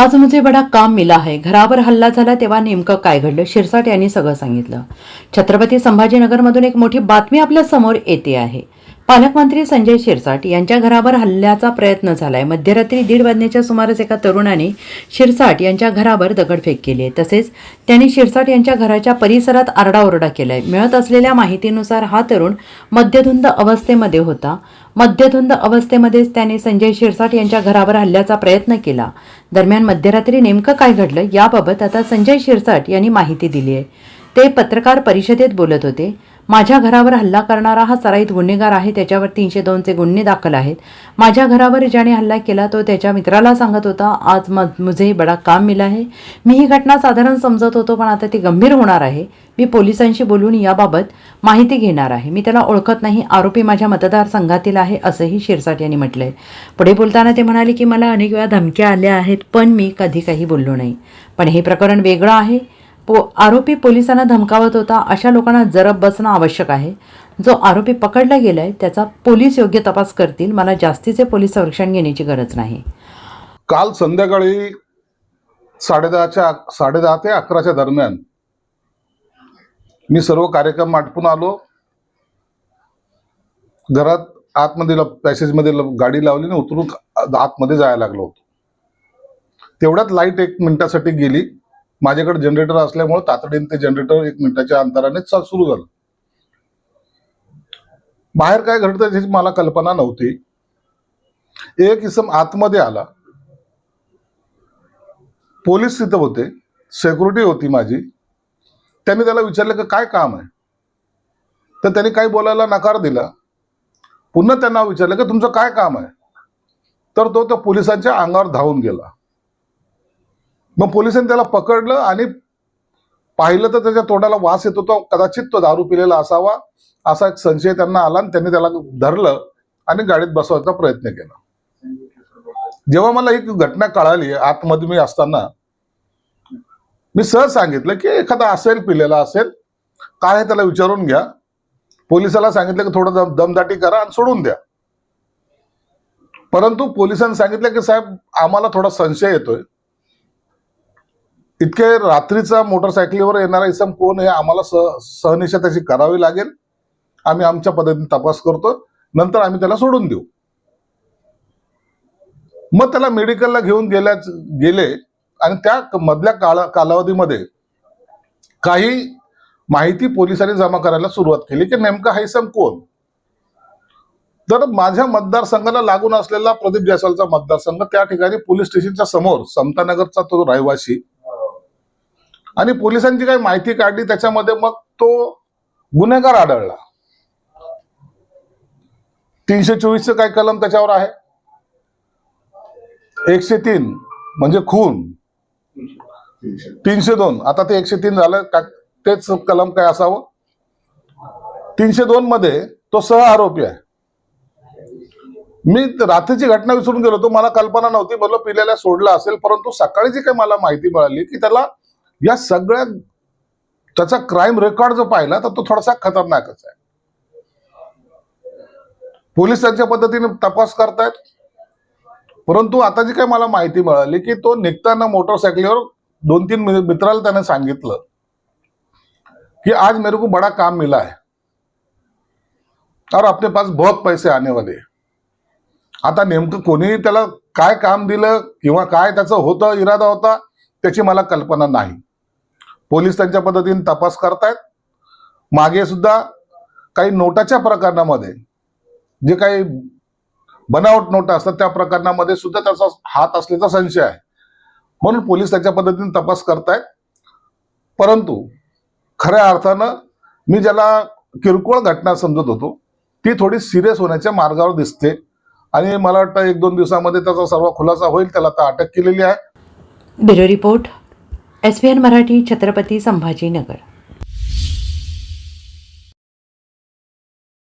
आज मुझे बडा काम मिला आहे घरावर हल्ला झाला तेव्हा नेमकं काय घडलं? शिरसाट यांनी सगळं सांगितलं. छत्रपती संभाजीनगरमधून एक मोठी बातमी आपल्यासमोर येते आहे. पालकमंत्री संजय शिरसाट यांच्या घरावर हल्ल्याचा प्रयत्न झालाय. मध्यरात्री दीड वाजण्याच्या सुमारास एका तरुणाने शिरसाट यांच्या घरावर दगडफेक केली आहे. तसेच त्यांनी शिरसाट यांच्या घराच्या परिसरात आरडाओरडा केलाय. मिळत असलेल्या माहितीनुसार हा तरुण मद्यधुंद अवस्थेमध्ये होता. मद्यधुंद अवस्थेमध्येच त्याने संजय शिरसाट यांच्या घरावर हल्ल्याचा प्रयत्न केला. दरम्यान मध्यरात्री नेमकं काय घडलं याबाबत आता संजय शिरसाट यांनी माहिती दिली आहे. ते पत्रकार परिषदेत बोलत होते. माझ्या घरावर हल्ला करणारा हा सराईत गुन्हेगार आहे त्याच्यावर तीनशे दोनचे गुन्हे दाखल आहेत. माझ्या घरावर ज्याने हल्ला केला तो त्याच्या मित्राला सांगत होता आज मुझे बडा काम मिला आहे मी ही घटना साधारण समजत होतो पण आता ती गंभीर होणार आहे. मी पोलिसांशी बोलून याबाबत माहिती घेणार आहे. मी त्याला ओळखत नाही आरोपी माझ्या मतदारसंघातील आहे असंही शिरसाट यांनी म्हटलंय. पुढे बोलताना ते म्हणाले की मला अनेक वेळा धमक्या आल्या आहेत पण मी कधी काही बोललो नाही. पण हे प्रकरण वेगळं आहे. पो आरोपी पोलिसांना धमकावत होता अशा लोकांना जरब बसणं आवश्यक आहे. जो आरोपी पकडला गेला आहे त्याचा पोलीस योग्य तपास करतील. मला जास्तीचे पोलीस संरक्षण घेण्याची गरज नाही. काल संध्याकाळी साडेदहाच्या साडेदहा ते अकराच्या दरम्यान मी सर्व कार्यक्रम आटपून आलो. घरात आतमध्ये पॅसेजमध्ये गाडी लावली आणि उतरून आतमध्ये जायला लागलो होतो. तेवढ्यात लाइट एक मिनिटासाठी गेली. माझ्याकडे जनरेटर असल्यामुळे तातडीने ते जनरेटर एक मिनिटाच्या अंतराने सुरू झालं. बाहेर काय घडतं याची मला कल्पना नव्हती. एक इसम आतमध्ये आला. पोलीस तिथं होते. सेक्युरिटी होती माझी. त्यांनी त्याला विचारलं की काय काम आहे? तर त्यांनी काही बोलायला नकार दिला. पुन्हा त्यांना विचारलं की तुमचं काय काम आहे? तर तो त्या पोलिसांच्या अंगावर धावून गेला. मग पोलिसांनी त्याला पकडलं आणि पाहिलं तर त्याच्या तोंडाला वास येत होता. कदाचित तो दारू पिलेला असावा असा एक संशय त्यांना आला आणि त्यांनी त्याला धरलं आणि गाडीत बसवायचा प्रयत्न केला. जेव्हा मला एक घटना कळाली आतमध्ये मी असताना मी सहज सांगितलं की एखादा असेल पिलेला असेल काय आहे त्याला विचारून घ्या. पोलिसाला सांगितलं की थोडं दम दमदाटी करा आणि सोडून द्या. परंतु पोलिसांनी सांगितलं की साहेब आम्हाला थोडा संशय येतोय. इतके रात्रीचा मोटरसायकलीवर येणारा इसम कोण आहे आम्हाला सह सहनिशा त्याची करावी लागेल. आम्ही आमच्या पद्धतीने तपास करतो नंतर आम्ही त्याला सोडून देऊ. मग त्याला मेडिकलला घेऊन गेल्याच गेले. आणि त्या मधल्या काळा कालावधीमध्ये काही माहिती पोलिसांनी जमा करायला सुरुवात केली की नेमका हा इसम कोण? तर माझ्या मतदारसंघाला लागून असलेला प्रदीप जयस्वालचा मतदारसंघ त्या ठिकाणी पोलीस स्टेशनच्या समोर समतानगरचा तो रहिवासी आणि पोलिसांची काही माहिती काढली त्याच्यामध्ये मग तो गुन्हेगार आढळला. तीनशे चोवीसचं काय कलम त्याच्यावर आहे? एकशे तीन म्हणजे खून. तीनशे दोन. आता ते एकशे तीन झालं का तेच कलम काय असावं? तीनशे दोन मध्ये तो सह आरोपी आहे. मी रात्रीची घटना विसरून गेलो तो मला कल्पना नव्हती म्हटलं पिल्याला सोडला असेल परंतु सकाळी जी काही मला माहिती मिळाली की त्याला या सगळ्या त्याचा क्राईम रेकॉर्ड जर पाहिला तर तो थोडासा खतरनाकच आहे. पोलीस त्यांच्या पद्धतीने तपास करतायत. परंतु आता जी काही मला माहिती मिळाली की तो निघताना मोटरसायकलीवर दोन तीन मित्राला त्याने सांगितलं कि आज मेरे को बड़ा काम मिला है. और आपले पास बहुत पैसे आने वाले आता नेमकं कोणी त्याला काय काम दिलं किंवा काय त्याचं होतं इरादा होता त्याची मला कल्पना नाही. पोलीस त्यांच्या पद्धतीने तपास करतायत. मागे सुद्धा काही नोटाच्या प्रकरणामध्ये जे काही बनावट नोटा असतात त्या प्रकरणामध्ये सुद्धा त्याचा हात असल्याचा संशय आहे. म्हणून पोलीस त्याच्या पद्धतीने तपास करतायत. परंतु खऱ्या अर्थानं मी ज्याला किरकोळ घटना समजत होतो ती थोडी सिरियस होण्याच्या मार्गावर दिसते. आणि मला वाटतं एक दोन दिवसामध्ये त्याचा सर्व खुलासा होईल त्याला आता अटक केलेली आहे. Bureau report. S P N Marathi Chhatrapati Sambhajinagar.